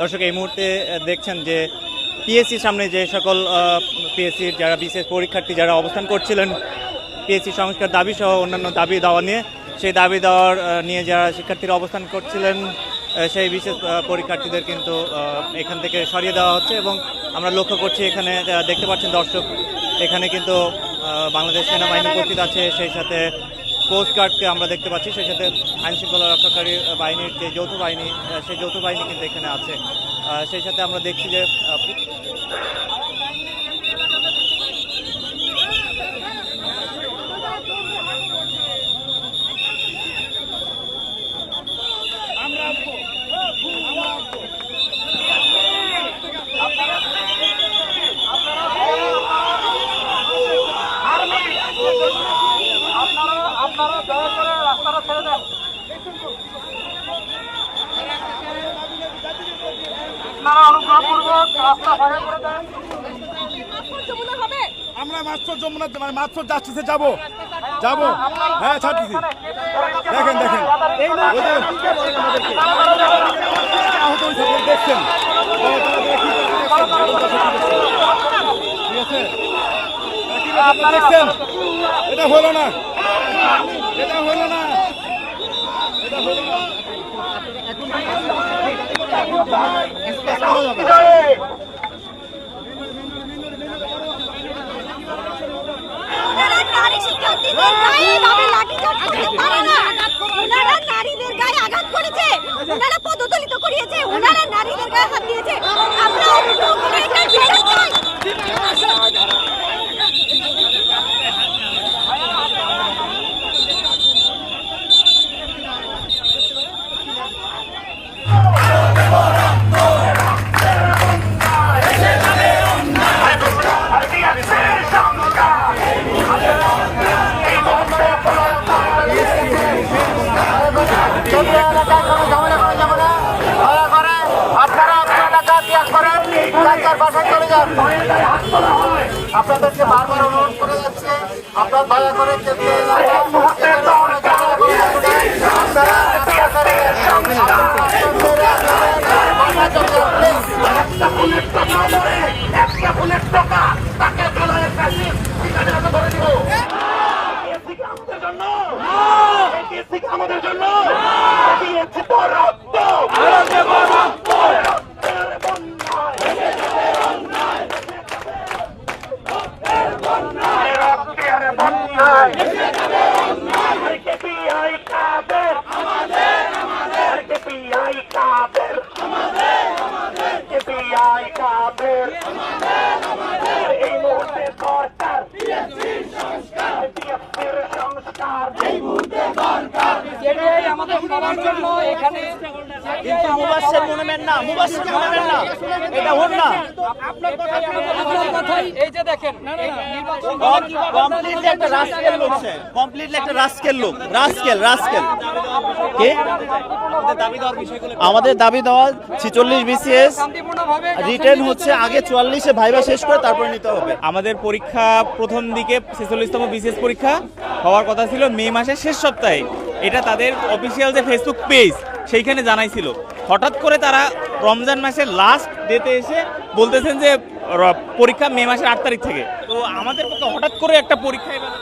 দর্শক, এই মুহূর্তে দেখছেন যে পিএসসির সামনে যে সকল পিএসসির যারা বিশেষ পরীক্ষার্থী যারা অবস্থান করছিলেন পিএসসি সংস্কার দাবি সহ অন্যান্য দাবি দাওয়া নিয়ে, সেই দাবি দেওয়ার নিয়ে যারা শিক্ষার্থীরা অবস্থান করছিলেন সেই বিশেষ পরীক্ষার্থীদের কিন্তু এখান থেকে সরিয়ে দেওয়া হচ্ছে এবং আমরা লক্ষ্য করছি এখানে দেখতে পাচ্ছেন দর্শক, এখানে কিন্তু বাংলাদেশ সেনাবাহিনী উপস্থিত আছে, সেই সাথে কোস্ট গার্ডকে আমরা দেখতে পাচ্ছি, সেই সাথে আইন শৃঙ্খলা রক্ষাকারী বাহিনীর যে যৌথ বাহিনী সেই যৌথ বাহিনী কিন্তু এখানে আছে। সেই সাথে আমরা দেখছি যে আমরা মাত্র যমুনা মানে মাত্র জাস্টিসে যাব। যাব। হ্যাঁ ছাড়তেছি। দেখেন দেখেন। দেখছেন। ঠিক আছে? দেখছেন এটা হলো না। এটা হলো না এটা হলো না নারীদের গায়ে আঘাত করেছে। ওনারা পদদলিত করিয়েছে। ওনারা নারীদের গায়ে হাত দিয়েছে। আপনাদেরকে বারবার অনুরোধ করে যাচ্ছে আপনার দয়া করে একটা ফুলের টাকা কেপিআই কাদের কেপিআই কাদের কেপিআই কাদের এই মুহূর্তে সরকার বিএসপির সংস্কার এই মুহূর্তে আমাদের সবার জন্য মুবাসের মনে মেন না মুবাসের মনে মেন না। এটা না। আপনার কথাই আপনার কথাই এই যে দেখেন কমপ্লিটলি একটা রাস্কেল লোক কমপ্লিটলি একটা রাস্কেল লোক। Rascal rascal. কে? আমাদের দাবি দেওয়া ছিচল্লিশ বিসিএস রিটার্ন হচ্ছে আগে চুয়াল্লিশে ভাইবা শেষ করে তারপরে নিতে হবে। আমাদের পরীক্ষা প্রথম দিকে ছেচল্লিশতম বিশেষ পরীক্ষা হওয়ার কথা ছিল মে মাসের শেষ সপ্তাহে। এটা তাদের অফিসিয়াল যে ফেসবুক পেজ সেইখানে জানাইছিল। হঠাৎ করে তারা রমজান মাসের লাস্ট ডেতে এসে বলতেছেন যে পরীক্ষা মে মাসের আট তারিখ থেকে। তো আমাদের পক্ষে হঠাৎ করে একটা পরীক্ষা এভাবে